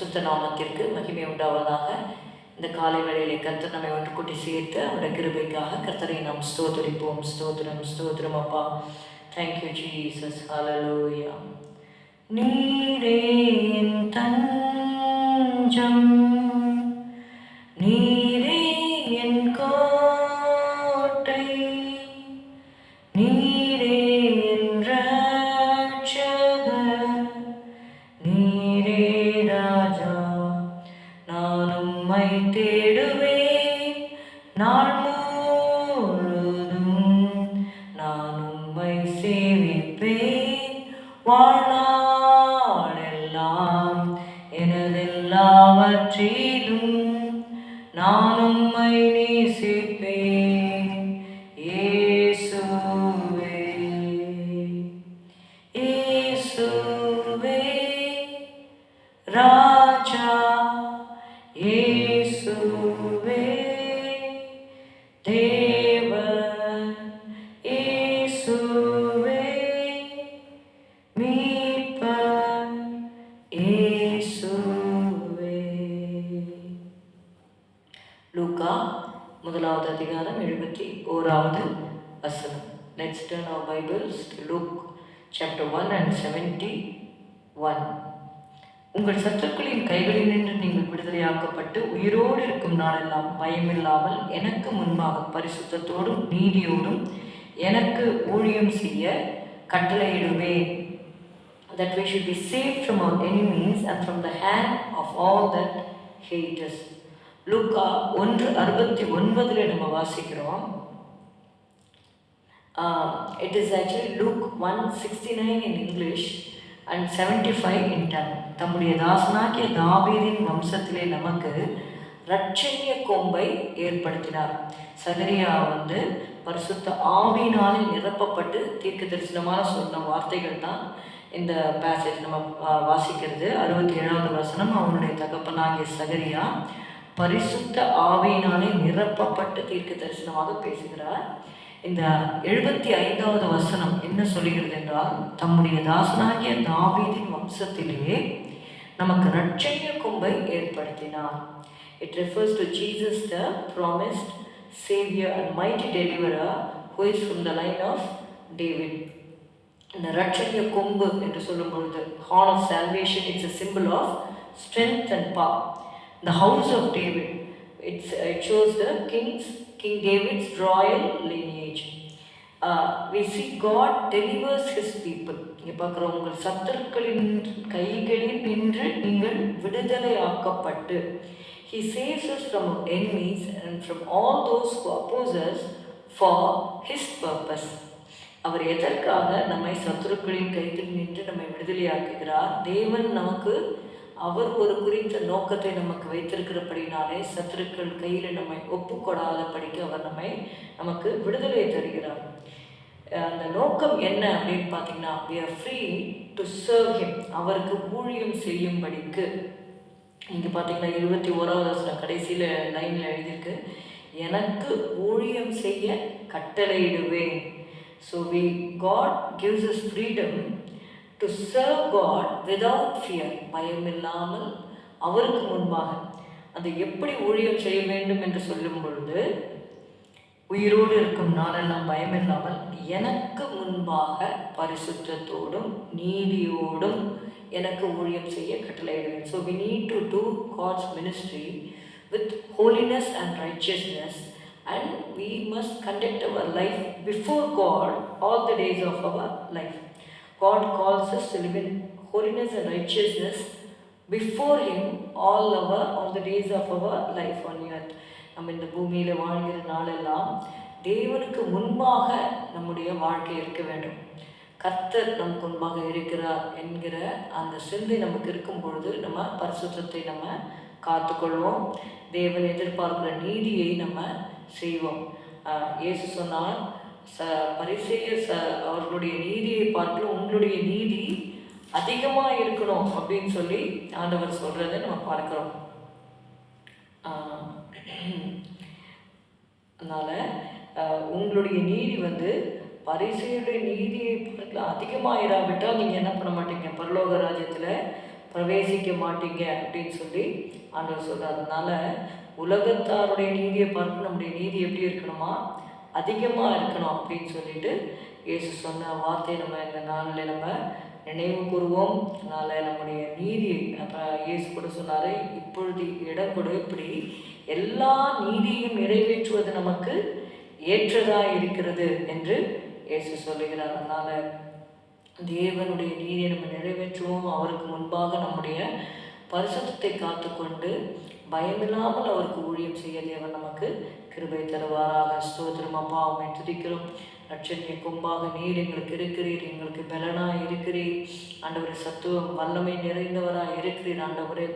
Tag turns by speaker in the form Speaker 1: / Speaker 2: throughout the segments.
Speaker 1: பரிசுத்த நாமத்திற்கு மகிமை உண்டாவதாக. இந்த காலை வேளையிலே கர்த்தர் நம்மை ஒன்று கூட்டி சேர்த்து அவருடைய கிருபைக்காக கர்த்தரை நாம் ஸ்தோத்தரிப்போம். ஸ்தோத்திரம் ஸ்தோத்திரம் அப்பா. தேங்க்யூ ஜீசஸ் ஹலலோயா நீரே தஞ்சம் தேடுவேன். நாள் முழுதும் நான் உம்மை சேவிப்பேன். வாழ்நாளெல்லாம் எனதெல்லாவற்றிலும் நான் உம்மை நேசிப்பேன். இயேசுவே இயேசுவே ராஜா லூகா முதலாவது அதிகாரம் எழுபத்தி ஓராவது வசனம் let's turn our Bibles Luke chapter one and seventy one உங்கள் சத்துக்களின் கைகளில் நின்று நீங்கள் விடுதலையாக்கப்பட்டு உயிரோடு இருக்கும் நாளெல்லாம் பயமில்லாமல் எனக்கு முன்பாக பரிசுத்தத்தோடும் நீதியோடும் எனக்கு ஊழியம் செய்ய கட்டளையிடுவேன். That we should be saved from our enemies and from the hand of all that hate us. லூக்கா ஒன்று அறுபத்தி ஒன்பதில் நம்ம வாசிக்கிறோம். It is actually Luke one sixty nine in English and seventy five in ton தம்முடைய தாசனாகிய தாவீதின் வம்சத்திலே நமக்கு ரட்சணிய கொம்பை ஏற்படுத்தினார். சகரியா வந்து பரிசுத்த ஆவினாலே நிரப்பப்பட்டு தீர்க்க தரிசனமான சொன்ன வார்த்தைகள் தான் இந்த பேசேஜ் நம்ம வா- வாசிக்கிறது. அறுபத்தி ஏழாவது வசனம் அவனுடைய தகப்பனாகிய சகரியா பரிசுத்த ஆவியினாலே நிரப்பப்பட்டு தீர்க்க தரிசனமாக பேசுகிறார். இந்த எழுபத்தி ஐந்தாவது வசனம் என்ன சொல்லுகிறது என்றால் தம்முடைய தாசனாகிய தாவீதின் வம்சத்திலே நமக்கு ரட்சணிய கொம்பை ஏற்படுத்தினார். It refers to Jesus the promised saviour and might deliverer who is from the line of David இந்த ரட்சணிய கொம்பு என்று சொல்லும் பொழுது horn of salvation it's a symbol of strength and பா the house of David it's it shows the kings king David's royal lineage we see God delivers his people இங்கே பார்க்குற உங்கள் சத்துருக்களின் கைகளில் நின்று நீங்கள் விடுதலை ஆக்கப்பட்டு he saves us from enemies and from all those who opposes for his purpose அவர் எதற்காக நம்மை சத்துருக்களின் கையில் நின்று நம்மை விடுதலையாக்குகிறார்? தேவன் நமக்கு அவர் ஒரு குறித்த நோக்கத்தை நமக்கு வைத்திருக்கிறபடினாலே சத்துருக்கள் கையில் நம்மை ஒப்புக்கொடாத படிக்கு அவர் நம்மை நமக்கு விடுதலை தருகிறார். அந்த நோக்கம் என்ன அப்படின்னு பார்த்தீங்கன்னா we free to to serve அவருக்கு ஊழியம் செய்யும்படிக்கு. இங்கே பார்த்தீங்கன்னா இருபத்தி ஓராவது வருஷம் கடைசியில் லைனில் எழுதியிருக்கு எனக்கு ஊழியம் செய்ய கட்டளையிடுவேன். So we God gives us freedom to serve God without fear பயம் இல்லாமல் அவருக்கு முன்பாக. அது எப்படி ஊழியம் செய்ய வேண்டும் என்று சொல்லும் பொழுது உயிரோடு இருக்கும் நாளெல்லாம் பயமில்லாமல் எனக்கு முன்பாக பரிசுத்தத்தோடும் நீதியோடும் எனக்கு ஊழியம் செய்ய கட்டளையிடுவேன். So we need to do God's ministry with holiness and righteousness and we must conduct our life before God all the days of our life God calls us to live in holiness and righteousness before Him all our all the days of our life on earth. நம்ம இந்த பூமியில் வாழ்கிற நாளெல்லாம் தேவனுக்கு முன்பாக நம்முடைய வாழ்க்கை இருக்க வேண்டும் கர்த்தர் நமக்கு முன்பாக இருக்கிறார் என்கிற அந்த சிந்தை நமக்கு இருக்கும் பொழுது நம்ம பரிசுத்தத்தை நம்ம காத்துக்கொள்வோம். தேவன் எதிர்பார்க்கிற நீதியை நம்ம செய்வோம். இயேசு சொன்னால் ச பரிசெய ச அவர்களுடைய நீதியை பார்த்து உங்களுடைய நீதி அதிகமாக இருக்கணும் அப்படின்னு சொல்லி ஆண்டவர் சொல்கிறத நம்ம பார்க்குறோம். அதனால் உங்களுடைய நீதி வந்து பரிசையுடைய நீதியை பார்க்கல அதிகமாக இராவிட்டால் நீங்கள் என்ன பண்ண மாட்டீங்க? பரலோக ராஜ்யத்தில் பிரவேசிக்க மாட்டீங்க அப்படின்னு சொல்லி ஆண்டவர் சொல்கிறார் அதனால் உலகத்தாருடைய நீதியை பார்க்க நம்முடைய நீதி எப்படி இருக்கணுமா? அதிகமாக இருக்கணும் அப்படின்னு சொல்லிட்டு இயேசு சொன்ன வார்த்தை நம்ம இந்த நாளில் நம்ம நினைவு கூறுவோம். அதனால் நம்முடைய நீதி அப்புறம் இயேசு கூட சொன்னார் இப்பொழுது இடம் கொடு. இப்படி எல்லா நீதியும் நிறைவேற்றுவது நமக்கு ஏற்றதாக இருக்கிறது என்று இயேசு சொல்லுகிறார். அதனால் தேவனுடைய நீதியை நம்ம நிறைவேற்றுவோம். அவருக்கு முன்பாக நம்முடைய பரிசுத்தத்தை காத்துக்கொண்டு பயமில்லாமல் அவருக்கு ஊழியம் செய்ய தேவன் நமக்கு கிருபை தருவாராக. ஸ்தோத்திரம். அப்பா அவனை துதிக்கிறோம். லட்சணிய கொம்பாக நீர் எங்களுக்கு இருக்கிறீர். எங்களுக்கு பலனாக இருக்கிறீர். ஆண்டவரை சத்துவம் வல்லமை நிறைந்தவராக இருக்கிறீர். ஆண்டவரே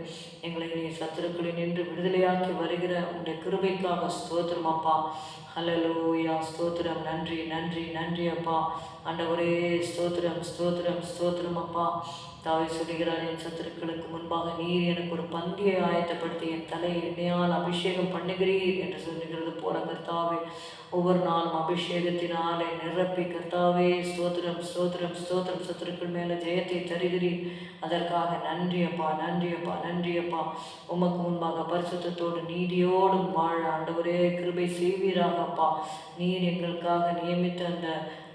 Speaker 1: எங்களை நீ சத்துருக்களில் நின்று விடுதலையாக்கி வருகிற உங்களுடைய கிருபைக்காக ஸ்தோத்திரம். அப்பா ஹலலூயா ஸ்தோத்திரம் நன்றி நன்றி நன்றி அப்பா. ஆண்டவரே ஸ்தோத்திரம் ஸ்தோத்திரம் ஸ்தோத்திரம் அப்பா. தாவை சொல்லுகிறார் என் சத்துருக்களுக்கு முன்பாக நீர் எனக்கு ஒரு பந்தியை ஆயத்தப்படுத்தி என் தலையை எண்ணெயால் அபிஷேகம் பண்ணுகிறீர் என்று சொல்லுகிறது போல கர்த்தாவே. ஒவ்வொரு நாளும் அபிஷேகத்தினாலே நிரப்பி கர்த்தாவே ஸ்தோத்திரம் ஸ்தோத்திரம் ஸ்தோத்திரம். சத்துருக்கள் மேலே ஜெயத்தை தருகிறீர். அதற்காக நன்றி அப்பா நன்றி அப்பா நன்றி அப்பா. உமக்கு முன்பாக பரிசுத்தத்தோடு நீதியோடும் வாழ ஆண்டவரே கிருபை செய்வீராக. அப்பா. நீர் எங்களுக்காக நியமித்த அந்த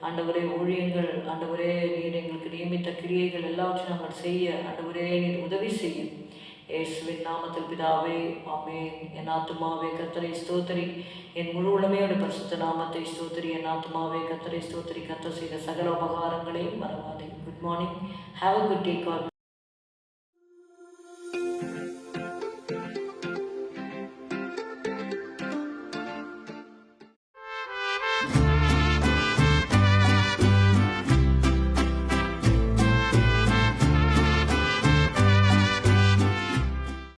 Speaker 1: ஆண்டவரே ஊழியங்கள் ஆண்டவரே நீர் எங்களுக்கு நியமித்த கிரியைகள் எல்லாவற்றையும் நாங்கள் செய்ய ஆண்டவரே நீர் உதவி செய்யும். இயேசுவின் நாமத்தில் பிதாவே ஆமென். என் ஆத்துமாவே கத்தரை ஸ்தோத்திரி. என் முழு உடமையோட பரிசுத்த நாமத்தை ஸ்தோத்திரி. என் ஆத்துமாவே கத்தரை ஸ்தோத்திரி. கத்த செய்த சகல உபகாரங்களையும் மறவாதே. Good morning have a good day call